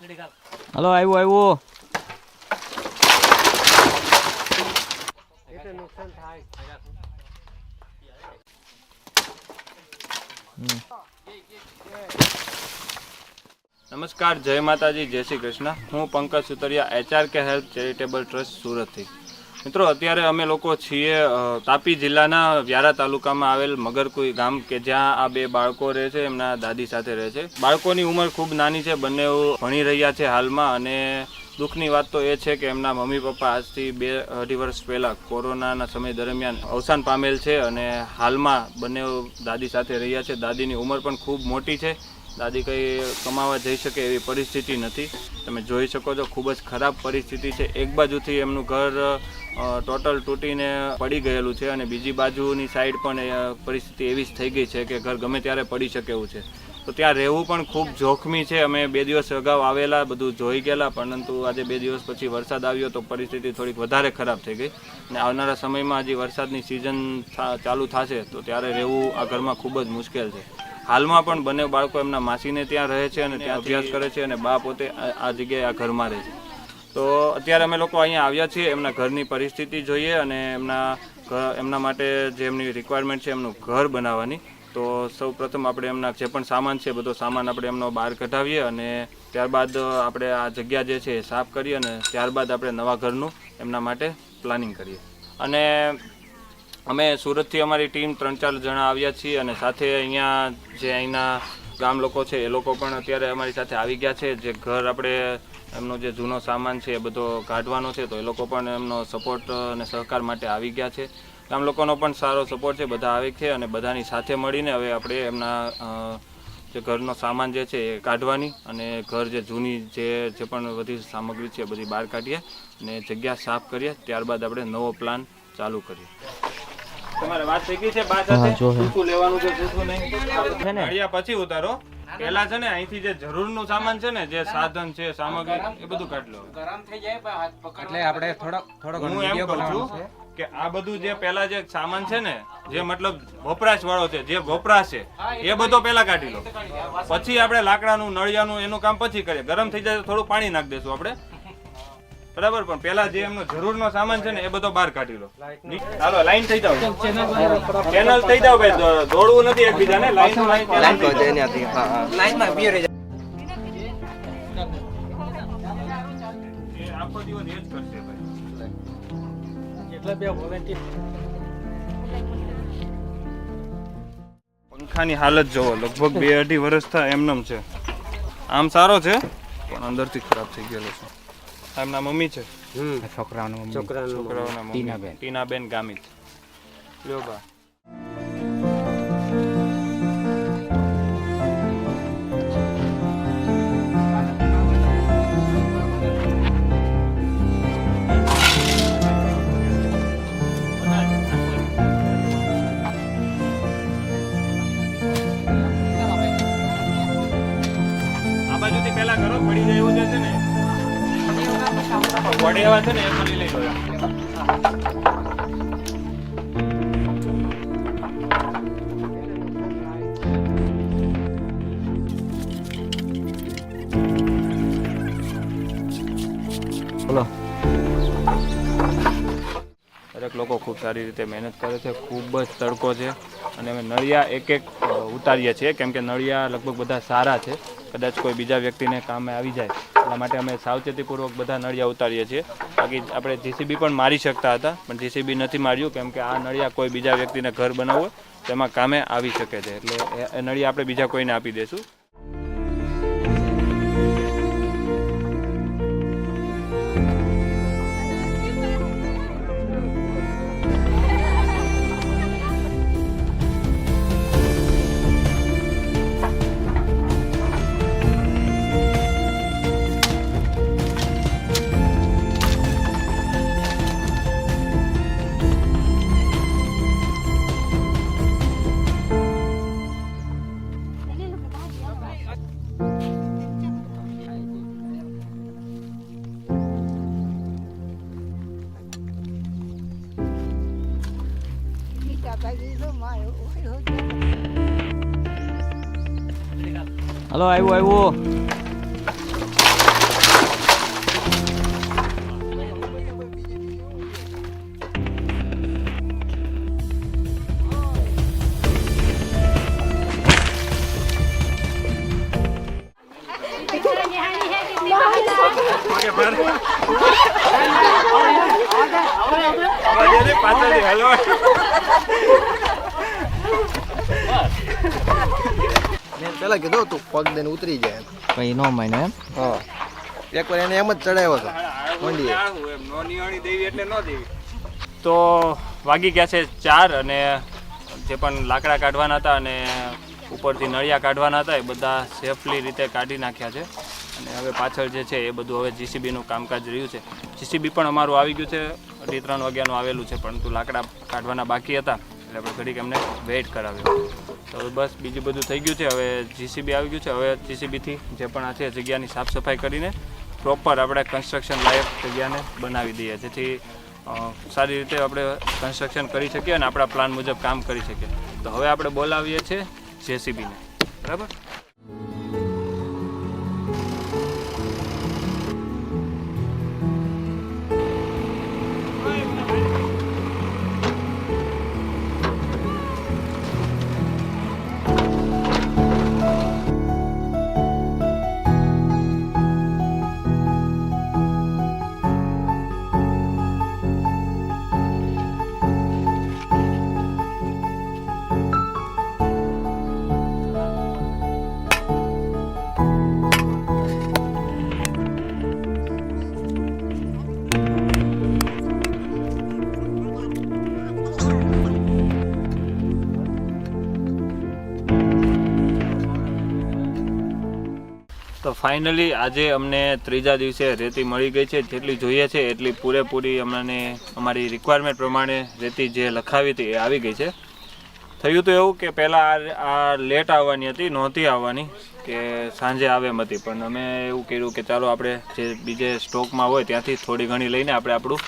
Hello આવ્યું આવ્યું નમસ્કાર જય માતાજી જય શ્રી કૃષ્ણ હું પંકજ સુતરિયા એચઆર કે હેલ્પ ચેરિટેબલ ટ્રસ્ટ સુરતથી મિત્રો, અત્યારે અમે લોકો છીએ તાપી જિલ્લાના વ્યારા તાલુકામાં આવેલ મગરકુઈ ગામ કે જ્યાં આ બે બાળકો રહે છે, એમના દાદી સાથે રહે છે. બાળકોની ઉંમર ખૂબ નાની છે, બંને ભણી રહ્યા છે હાલમાં અને દુઃખની વાત તો એ છે કે એમના મમ્મી પપ્પા આજથી બે અઢી વર્ષ પહેલાં કોરોનાના સમય દરમિયાન અવસાન પામેલ છે અને હાલમાં બંને દાદી સાથે રહ્યા છે. દાદીની ઉંમર પણ ખૂબ મોટી છે. દાદી કંઈ કમાવા જઈ શકે એવી પરિસ્થિતિ નથી. તમે જોઈ શકો છો, ખૂબ જ ખરાબ પરિસ્થિતિ છે. એક બાજુથી એમનું ઘર ટોટલ તૂટીને પડી ગયેલું છે અને બીજી બાજુની સાઈડ પણ પરિસ્થિતિ એવી જ થઈ ગઈ છે કે ઘર ગમે ત્યારે પડી શકે એવું છે. તો ત્યાં રહેવું પણ ખૂબ જોખમી છે. અમે બે દિવસ અગાઉ આવેલા, બધું જોઈ ગયેલા, પરંતુ આજે બે દિવસ પછી વરસાદ આવ્યો તો પરિસ્થિતિ થોડીક વધારે ખરાબ થઈ ગઈ. અને આવનારા સમયમાં હજી વરસાદની સિઝન ચાલુ થશે તો ત્યારે રહેવું આ ઘરમાં ખૂબ જ મુશ્કેલ છે. હાલમાં પણ બંને બાળકો એમના માસીને ત્યાં રહે છે અને ત્યાં અભ્યાસ કરે છે અને બા પોતે આ જગ્યાએ આ ઘરમાં રહે છે. તો અત્યારે અમે લોકો અહીંયા આવ્યા છીએ, એમના ઘરની પરિસ્થિતિ જોઈએ અને એમના એમના માટે જે એમની રિક્વાયરમેન્ટ છે એમનું ઘર બનાવવાની. તો સૌ પ્રથમ આપણે એમના જે પણ સામાન છે, બધો સામાન આપણે એમનો બહાર કઢાવીએ અને ત્યારબાદ આપણે આ જગ્યા જે છે એ સાફ કરીએ અને ત્યારબાદ આપણે નવા ઘરનું એમના માટે પ્લાનિંગ કરીએ. અને અમે સુરતથી અમારી ટીમ ત્રણ ચાર જણા આવ્યા છીએ અને સાથે અહીંયા જે અહીંના ગામ લોકો છે, એ લોકો પણ અત્યારે અમારી સાથે આવી ગયા છે. જે ઘર આપણે, એમનો જે જૂનો સામાન છે, એ બધો કાઢવાનો છે, તો એ લોકો પણ એમનો સપોર્ટ અને સહકાર માટે આવી ગયા છે. ગામ લોકોનો પણ સારો સપોર્ટ છે, બધા આવે છે અને બધાની સાથે મળીને હવે આપણે એમના જે ઘરનો સામાન જે છે, એ કાઢવાની અને ઘર જે જૂની જે જે પણ બધી સામગ્રી છે, એ બધી બહાર કાઢીએ અને જગ્યા સાફ કરીએ. ત્યારબાદ આપણે નવો પ્લાન ચાલુ કરીએ. તમારે વાત થઈ ગઈ છે બા સાથે? શું શું લેવાનું છે શું શું નહીં? છે પછી ઉતારો. પેલા છે ને અહીંથી જે જરૂરનું સામાન છે ને જે સાધન છે સામગ્રી એ બધું કાઢ લો. એટલે આપણે થોડો થોડો હું એમ કહું છું કે આ બધું જે પેલા જે સામાન છે ને જે મતલબ વપરાશ વાળો છે જે વપરાશ છે એ બધો પેલા કાઢી લો. પછી આપણે લાકડાનું નળિયાનું એનું કામ પછી કરીએ. ગરમ થઈ જાય તો થોડું પાણી નાખી દેશું આપણે. બરાબર પણ પેલા જે એમનો જરૂરનો સામાન છે ને એ બધો બહાર કાઢી લો. હાલો લાઈન થઈ જાવ ચેનલ થઈ જાવ ભાઈ દોડવું નથી એકબીજાને લાઈન લાઈન લાઈનમાં ઊભી રહી એ આખો દિવસ એ જ કરશે ભાઈ. એટલે બે વોલેન્ટિયર પંખાની હાલત જોવો લગભગ બે અઢી વર્ષ થાય એમનેમ છે. આમ સારો છે પણ અંદરથી ખરાબ થઈ ગયેલો છે. એમના મમ્મી છે. છોકરાઓના મમ્મી. છોકરાઓના મમ્મી. ટીનાબેન. ટીનાબેન ગામિત. લ્યો બા. પડે લોકો ખૂબ સારી રીતે મહેનત કરે છે, ખૂબ જ તડકો છે અને અમે નળિયા એક એક ઉતારીએ છીએ. કેમ કે નળિયા લગભગ બધા સારા છે. કદાચ કોઈ બીજા વ્યક્તિને કામે આવી જાય. એટલા માટે અમે સાવચેતીપૂર્વક બધા નળિયા ઉતારીએ છીએ. બાકી આપણે જીસીબી પણ મારી શકતા હતા, પણ જીસીબી નથી માર્યું. કેમ કે આ નળિયા કોઈ બીજા વ્યક્તિને ઘર બનાવવું તેમાં કામે આવી શકે છે. એટલે એ- નળિયા આપણે બીજા કોઈને આપી દઈશું હલો આવ્યું આવ્યું પગ દઈને ઉતરી જાય. કઈ નો માને એમ? હા. એક વાર એને એમ જ ચડાવ્યો હતો. મંડીએ. તો વાગી ગયા છે ચાર અને જે પણ લાકડા કાઢવાના હતા અને ઉપરથી નળિયા કાઢવાના હતા એ બધા સેફલી રીતે કાઢી નાખ્યા છે. અને હવે પાછળ જે છે એ બધું હવે જીસીબીનું કામકાજ રહ્યું છે. જીસીબી પણ અમારું આવી ગયું છે. અઢી ત્રણ વાગ્યાનું આવેલું છે પરંતુ લાકડા કાઢવાના બાકી હતા. એટલે આપણે ઘડીક એમને વેઇટ કરાવ્યો. તો હવે બસ બીજું બધું થઈ ગયું છે. હવે જીસીબી આવી ગયું છે. હવે જીસીબીથી જે પણ આ છે જગ્યાની સાફ સફાઈ કરીને પ્રોપર આપણે કન્સ્ટ્રક્શન લાયક જગ્યાને બનાવી દઈએ, જેથી સારી રીતે આપણે કન્સ્ટ્રક્શન કરી શકીએ અને આપણા પ્લાન મુજબ કામ કરી શકીએ. તો હવે આપણે બોલાવીએ છીએ જેસીબીને બરાબર? તો ફાઇનલી આજે અમને ત્રીજા દિવસે રેતી મળી ગઈ છે. જેટલી જોઈએ છે એટલી પૂરેપૂરી અમને અમારી રિક્વાયરમેન્ટ પ્રમાણે રેતી જે લખાવી હતી એ આવી ગઈ છે. થયું તો એવું કે પહેલાં આ લેટ આવવાની હતી, નહોતી આવવાની કે સાંજે આવે એમ હતી. પણ અમે એવું કર્યું કે ચાલો આપણે જે બીજે સ્ટોકમાં હોય ત્યાંથી થોડી ઘણી લઈને આપણે આપણું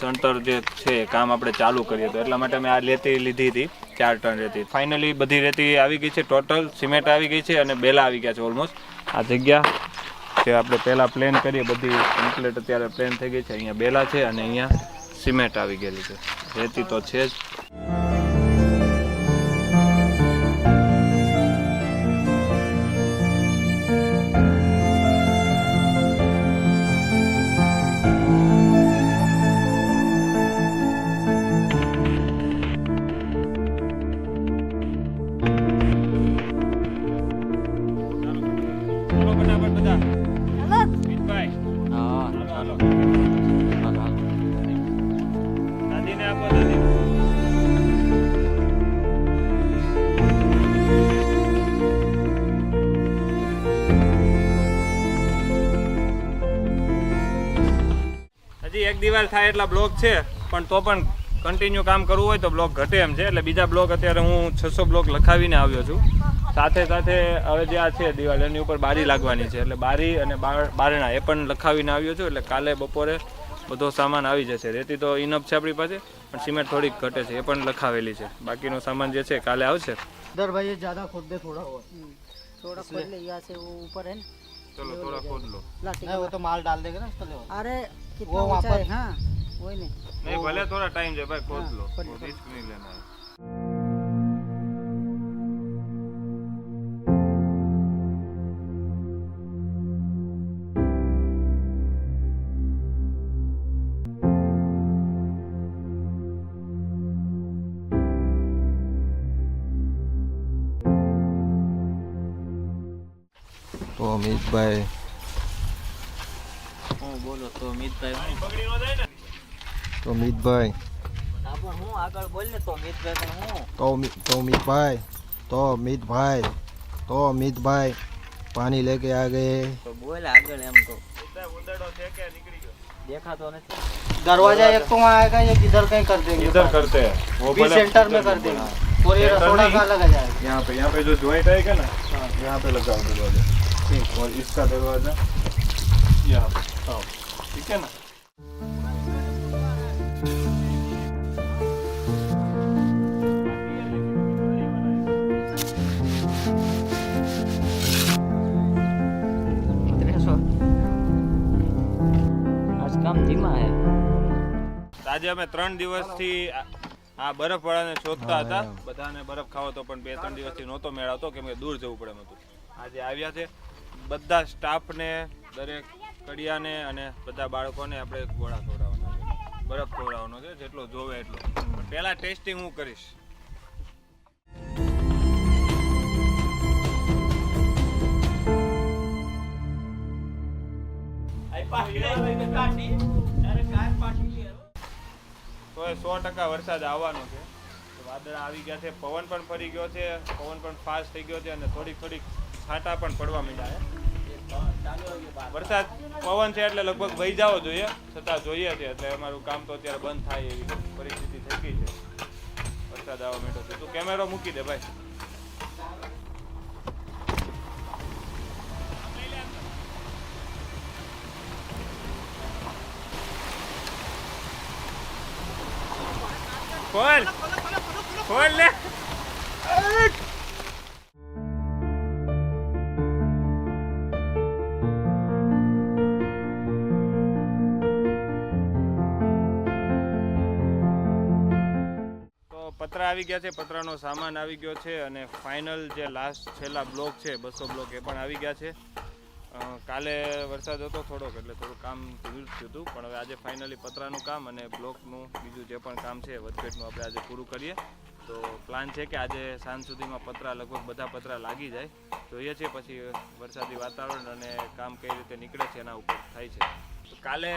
ચણતર જે છે કામ આપણે ચાલુ કરીએ. તો એટલા માટે અમે આ રેતી લીધી હતી, ચાર ટન રેતી. ફાઇનલી બધી રેતી આવી ગઈ છે ટોટલ સિમેન્ટ આવી ગઈ છે અને બેલા આવી ગયા છે ઓલમોસ્ટ આ જગ્યા જે આપણે પહેલાં પ્લેન કરીએ, બધી કમ્પ્લીટ અત્યારે પ્લેન થઈ ગઈ છે. અહીંયા બેલા છે અને અહીંયા સિમેન્ટ આવી ગયેલી છે. રેતી તો છે જ. થી એક દિવાલ થાય એટલા બ્લોક છે પણ તો પણ કન્ટિન્યુ કામ કરવું હોય તો બ્લોક ઘટે એમ છે. એટલે બીજા બ્લોક અત્યારે હું છસો બ્લોક લખાવીને આવ્યો છું. સાથે સાથે હવે જે આ છે દિવાલ એની ઉપર બારી લાગવાની છે. એટલે બારી અને બારણા એ પણ લખાવીને આવ્યો છું. એટલે કાલે બપોરે બધો સામાન આવી જશે. રેતી તો ઇનફ છે આપણી પાસે પણ સિમેન્ટ થોડીક ઘટે છે. એ પણ લખાવેલી છે. બાકીનો સામાન જે છે કાલે આવશે. દર ભાઈ જ્યાદા ખોદ થોડા ઓર થોડા ખોદ લે યા સે ઉપર હે ચલો થોડા ખોદ લો. ના તો માલ ડાલ દેગે ના ચલો અરે कितना वो वहाँ ऊंचा है पर- हाँ वही नहीं નહીં ભલે થોડા ટાઈમ છે ભાઈ ખોદ લો ખોદ લો. રિસ્ક નહીં લેના તો અમિતભાઈ હું બોલો તો અમિતભાઈ તો અમિતભાઈ. હું આગળ બોલ ને તો અમિતભાઈ હું? તો અમિતભાઈ તો અમિતભાઈ તો અમિતભાઈ પાણી લેકે આ ગયે તો બોલ આગળ એમ તો. दरवाज़ा एक तो वहाँ आएगा एक इधर कहीं कर देंगे इधर करते हैं वो सेंटर में कर देंगे और ये रसोड़ा कहाँ लगा जाएगा यहाँ पे यहाँ पे जो ज्वाइंट आएगा ना यहाँ पे लगा दरवाज़ा ठीक और इसका दरवाज़ा यहाँ पे हाँ ठीक है ना ત્રેસો આજ કામ ધીમા હે આજે અમે ત્રણ દિવસથી આ- આ બરફ વાળાને શોધતા હતા બધાને બરફ ખાવો તો પણ બે ત્રણ દિવસથી નહોતો મેળવતો કેમ કે દૂર જવું પડે એમ હતું આજે આવ્યા છે બધા સ્ટાફને દરેક કડિયાને અને બધા બાળકોને આપણે ગોળા ખવડાવવાના છે. બરફ ખવડાવવાનો છે, જેટલો જોવે એટલો. પહેલાં ટેસ્ટિંગ હું કરીશ. તો સો ટકા વરસાદ આવવાનો છે. વાદળા આવી ગયા છે, પવન પણ ફરી ગયો છે, પવન પણ ફાસ્ટ થઈ ગયો છે અને થોડીક થોડીક છાંટા પણ પડવા માંડ્યા છે. વરસાદ પવન છે એટલે લગભગ વહી જવો જોઈએ. છતાં જોઈએ છે એટલે અમારું કામ તો અત્યારે બંધ થાય એવી પરિસ્થિતિ થઈ ગઈ છે. વરસાદ આવવા માંડ્યો છે. તું કેમેરો મૂકી દે ભાઈ. ખોલ. ખોલ લે. આવી ગયા છે, પતરાનો સામાન આવી ગયો છે અને ફાઇનલ જે લાસ્ટ છેલ્લા બ્લોક છે, બસો બ્લોક એ પણ આવી ગયા છે. કાલે વરસાદ હતો થોડોક, એટલે થોડું કામ ધીરું થયું પણ હવે આજે ફાઇનલી પતરાનું કામ અને બ્લોકનું બીજું જે પણ કામ છે, વધઘટનું આપણે આજે પૂરું કરીએ. તો પ્લાન છે કે આજે સાંજ સુધીમાં પતરા લગભગ બધા પતરા લાગી જાય. જોઈએ છીએ પછી વરસાદી વાતાવરણ અને કામ કઈ રીતે નીકળે છે એના ઉપર થાય છે. કાલે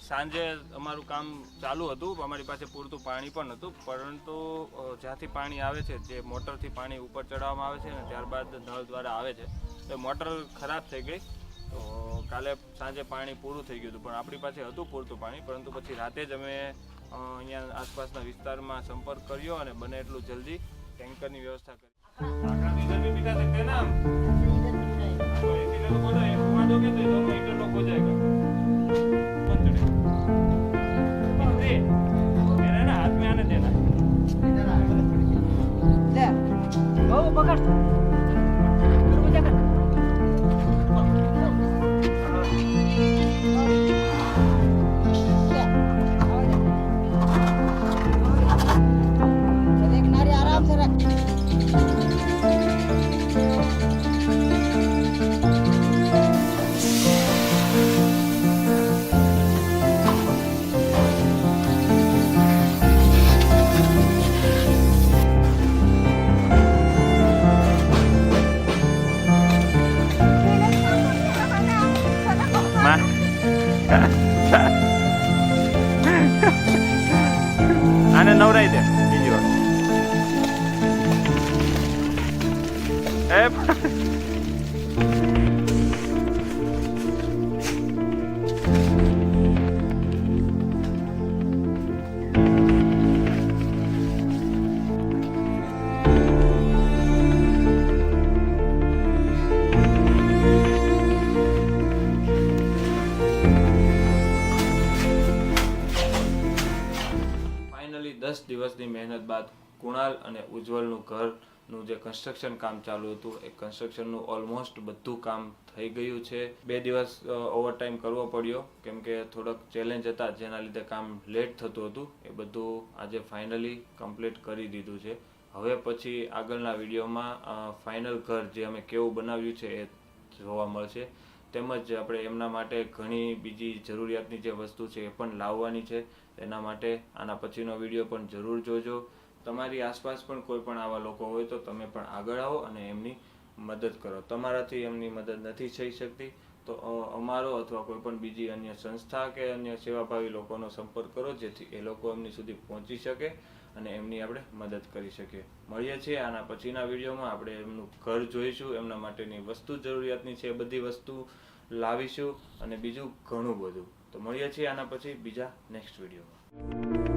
સાંજે અમારું કામ ચાલુ હતું અમારી પાસે પૂરતું પાણી પણ હતું પરંતુ જ્યાંથી પાણી આવે છે જે મોટરથી પાણી ઉપર ચડાવવામાં આવે છે ને ત્યારબાદ નળ દ્વારા આવે છે તો મોટર ખરાબ થઈ ગઈ. તો કાલે સાંજે પાણી પૂરું થઈ ગયું હતું પણ આપણી પાસે હતું પૂરતું પાણી પરંતુ પછી રાતે જ અમે અહીંયા આસપાસના વિસ્તારમાં સંપર્ક કર્યો અને બને એટલું જલ્દી ટેન્કરની વ્યવસ્થા કરી. Pokaż to. કુણાલ અને ઉજ્જવલનું ઘરનું જે કન્સ્ટ્રક્શન કામ ચાલુ હતું, એ કન્સ્ટ્રક્શનનું ઓલમોસ્ટ બધું કામ થઈ ગયું છે. બે દિવસ ઓવરટાઈમ કરવો પડ્યો, કેમ કે થોડોક ચેલેન્જ હતા જેના લીધે કામ લેટ થતું હતું, એ બધું આજે ફાઇનલી કમ્પ્લીટ કરી દીધું છે. હવે પછી આગળના વિડીયોમાં ફાઇનલ ઘર જે અમે કેવું બનાવ્યું છે એ જોવા મળશે. તેમજ આપણે એમના માટે ઘણી બીજી જરૂરિયાતની જે વસ્તુ છે એ પણ લાવવાની છે. એના માટે આના પછીનો વીડિયો પણ જરૂર જોજો. તમારી આસપાસ પણ કોઈ પણ આવા લોકો હોય તો તમે પણ આગળ આવો અને એમની મદદ કરો. તમારાથી એમની મદદ નથી થઈ શકતી. તો અમારો અથવા કોઈ પણ બીજી અન્ય સંસ્થા કે અન્ય સેવાભાવી લોકોનો સંપર્ક કરો જેથી એ લોકો એમની સુધી પહોંચી શકે અને એમની આપણે મદદ કરી શકીએ. મળીએ છીએ આના પછીના વિડીયોમાં. આપણે એમનું ઘર જોઈશું, એમના માટેની વસ્તુ જરૂરિયાતની છે બધી વસ્તુ લાવીશું અને બીજું ઘણું બધું. તો મળીએ છીએ આના પછી બીજા નેક્સ્ટ વિડીયોમાં.